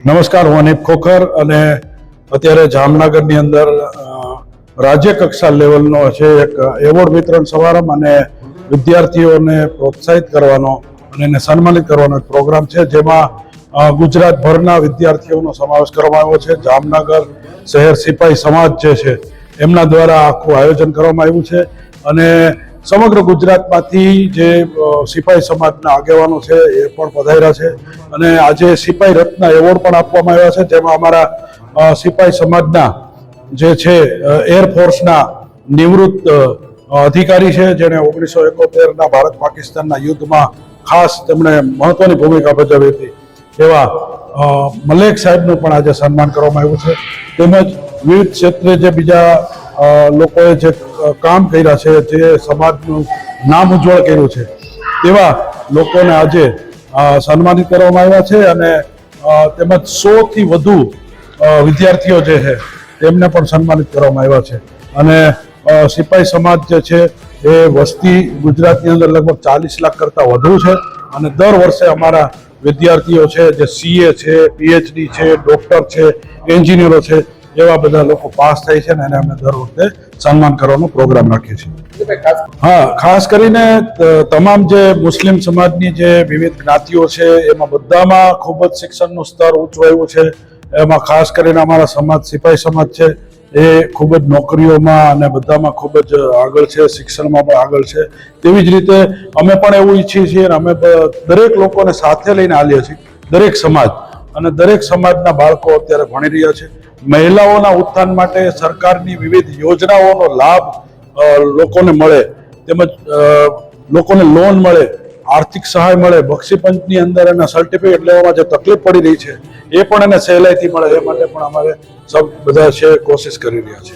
નમસ્કાર, હું અનિપ ખોખર અને અત્યારે જામનગરની અંદર રાજ્ય કક્ષા લેવલનો છે એક એવોર્ડ વિતરણ સમારંભ અને વિદ્યાર્થીઓને પ્રોત્સાહિત કરવાનો અને એને સન્માનિત કરવાનો એક પ્રોગ્રામ છે, જેમાં ગુજરાતભરના વિદ્યાર્થીઓનો સમાવેશ કરવામાં આવ્યો છે. જામનગર શહેર સિપાહી સમાજ જે છે, એમના દ્વારા આખું આયોજન કરવામાં આવ્યું છે અને સમગ્ર ગુજરાતમાંથી જે સિપાઈ સમાજના આગેવાનો છે એ પણ પધાર્યા છે. અને આજે સિપાઈ રત્ન એવોર્ડ પણ આપવામાં આવ્યા છે. જેમાં અમારા સિપાઈ સમાજના જે છે એરફોર્સના નિવૃત્ત અધિકારી છે, જેણે ઓગણીસો એકોતેરના ભારત પાકિસ્તાનના યુદ્ધમાં ખાસ તેમણે મહત્વની ભૂમિકા ભજવી હતી. એવા મલેક સાહેબનું પણ આજે સન્માન કરવામાં આવ્યું છે. તેમજ વિવિધ ક્ષેત્રે જે બીજા લોકોએ જે કામ કર્યા છે, જે સમાજનું નામ ઉજ્જવળ કર્યું છે, તેવા લોકોને આજે સન્માનિત કરવામાં આવ્યા છે અને તેમજ સોથી વધુ વિદ્યાર્થીઓ જે છે, તેમને પણ સન્માનિત કરવામાં આવ્યા છે. અને સિપાઈ સમાજ જે છે, એ વસ્તી ગુજરાતની અંદર લગભગ ચાલીસ લાખ કરતાં વધુ છે અને દર વર્ષે અમારા વિદ્યાર્થીઓ છે, જે સીએ છે પીએચડી છે ડૉક્ટર છે એન્જિનિયરો છે એવા બધા લોકો પાસ થાય છે ને એને અમે દર વખતે સન્માન કરવાનો પ્રોગ્રામ રાખીએ છીએ. હા, ખાસ કરીને તમામ જે મુસ્લિમ સમાજની જે વિવિધ જ્ઞાતિઓ છે, એમાં બધામાં ખૂબ જ શિક્ષણનું સ્તર ઊંચું આવ્યું છે. એમાં ખાસ કરીને અમારા સમાજ, સિપાઈ સમાજ છે, એ ખૂબ જ નોકરીઓમાં અને બધામાં ખૂબ જ આગળ છે, શિક્ષણમાં પણ આગળ છે. તેવી જ રીતે અમે પણ એવું ઈચ્છીએ છીએ અને અમે દરેક લોકોને સાથે લઈને આવીએ છીએ. દરેક સમાજ. અને દરેક સમાજના બાળકો અત્યારે ભણી રહ્યા છે. મહિલાઓના ઉત્થાન માટે સરકારની વિવિધ યોજનાઓનો લાભ લોકોને મળે, તેમજ લોકોને લોન મળે, આર્થિક સહાય મળે બક્ષીપંચની અંદર એના સર્ટિફિકેટ લેવામાં જે તકલીફ પડી રહી છે, એ પણ એને સહેલાઈથી મળે, એ માટે પણ અમારે સૌ બધા છે, કોશિશ કરી રહ્યા છે.